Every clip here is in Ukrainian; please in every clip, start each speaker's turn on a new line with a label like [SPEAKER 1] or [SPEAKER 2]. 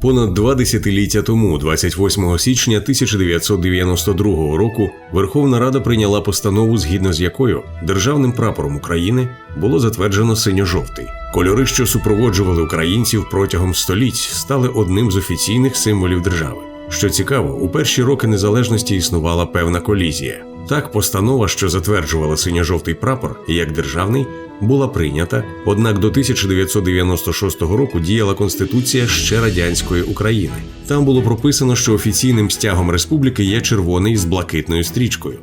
[SPEAKER 1] Понад два десятиліття тому, 28 січня 1992 року, Верховна Рада прийняла постанову, згідно з якою державним прапором України було затверджено синьо-жовтий. Кольори, що супроводжували українців протягом століть, стали одним з офіційних символів держави. Що цікаво, у перші роки незалежності існувала певна колізія. Так, постанова, що затверджувала синьо-жовтий прапор як державний, була прийнята, однак до 1996 року діяла конституція ще радянської України. Там було прописано, що офіційним стягом республіки є червоний з блакитною стрічкою.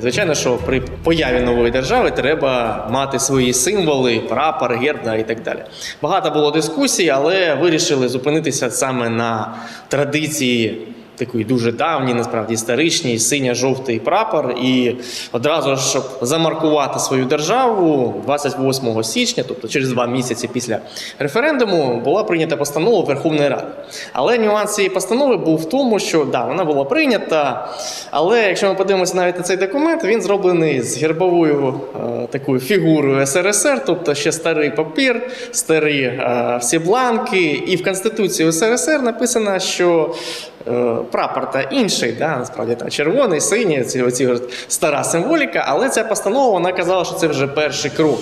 [SPEAKER 2] Звичайно, що при появі нової держави треба мати свої символи, прапор, герб да, і так далі. Багато було дискусій, але вирішили зупинитися саме на традиції. Такої дуже давній, насправді історичній, синьо-жовтий прапор. І одразу, щоб замаркувати свою державу, 28 січня, тобто через два місяці після референдуму, була прийнята постанова Верховної Ради. Але нюанс цієї постанови був в тому, що да, вона була прийнята. Але якщо ми подивимося навіть на цей документ, він зроблений з гербовою е, такою фігурою СРСР, тобто ще старий папір, старі е, всі бланки. І в Конституції СРСР написано, що прапор та інший, да, насправді там червоний, синій, ці, оці стара символіка, але ця постанова вона казала, що це вже перший крок.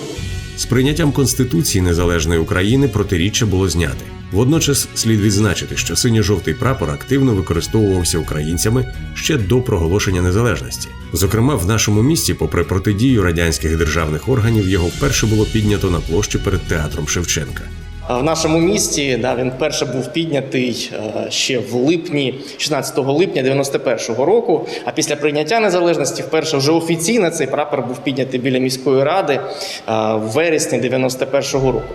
[SPEAKER 1] З прийняттям Конституції Незалежної України протиріччя було зняте. Водночас слід відзначити, що синьо-жовтий прапор активно використовувався українцями ще до проголошення незалежності. Зокрема, в нашому місті, попри протидію радянських державних органів, його вперше було піднято на площі перед театром Шевченка.
[SPEAKER 2] А В нашому місті да, він вперше був піднятий е, ще в липні, 16 липня 91-го року. А після прийняття незалежності, вперше вже офіційно цей прапор був піднятий біля міської ради е, в вересні 91-го року.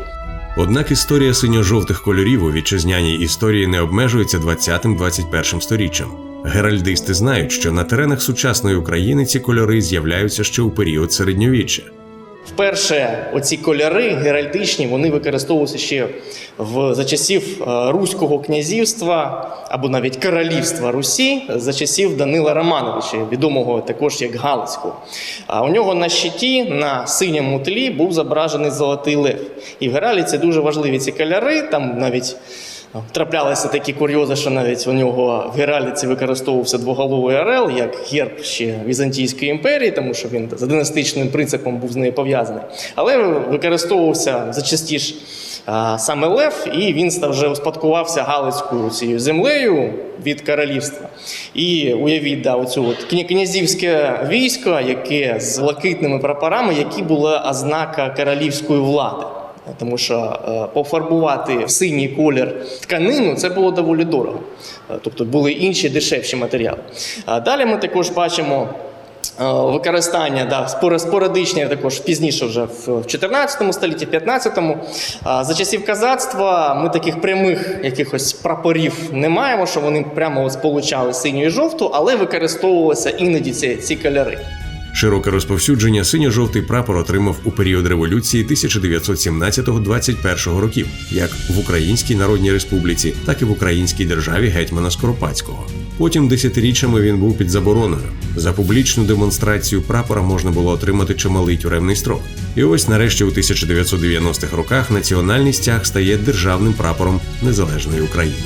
[SPEAKER 1] Однак історія синьо-жовтих кольорів у вітчизняній історії не обмежується 20-21 сторіччям. Геральдисти знають, що на теренах сучасної України ці кольори з'являються ще у період середньовіччя.
[SPEAKER 2] Вперше оці кольори геральдичні вони використовувалися ще в за часів е, Руського князівства або навіть королівства Русі за часів Данила Романовича, відомого також як Галицького. А у нього на щиті на синьому тлі був зображений золотий лев. І в Геральдиці дуже важливі ці кольори. Там навіть Траплялися такі курйози, що навіть у нього в Геральдиці використовувався двоголовий орел як герб ще Візантійської імперії, тому що він за династичним принципом був з нею пов'язаний. Але використовувався зачастіше саме Лев, і він став вже успадкувався Галицькою цією землею від королівства. І уявіть, да, оцю от князівське військо, яке з блакитними прапорами, які була ознака королівської влади. Тому що е, пофарбувати в синій колір тканину це було доволі дорого. Е, Тобто були інші дешевші матеріали. Далі ми також бачимо. е, Використання да, спорадичне також пізніше, вже в в 14 столітті, 15-му. А За часів казацтва ми таких прямих якихось прапорів не маємо, що вони прямо сполучали синю і жовту, але використовувалися іноді ці, ці кольори.
[SPEAKER 1] Широке розповсюдження синьо-жовтий прапор отримав у період революції 1917-21 років, як в Українській Народній Республіці, так і в Українській державі гетьмана Скоропадського. Потім десятиріччями він був під забороною. За публічну демонстрацію прапора можна було отримати чималий тюремний строк. І ось нарешті у 1990-х роках національний стяг стає державним прапором незалежної України.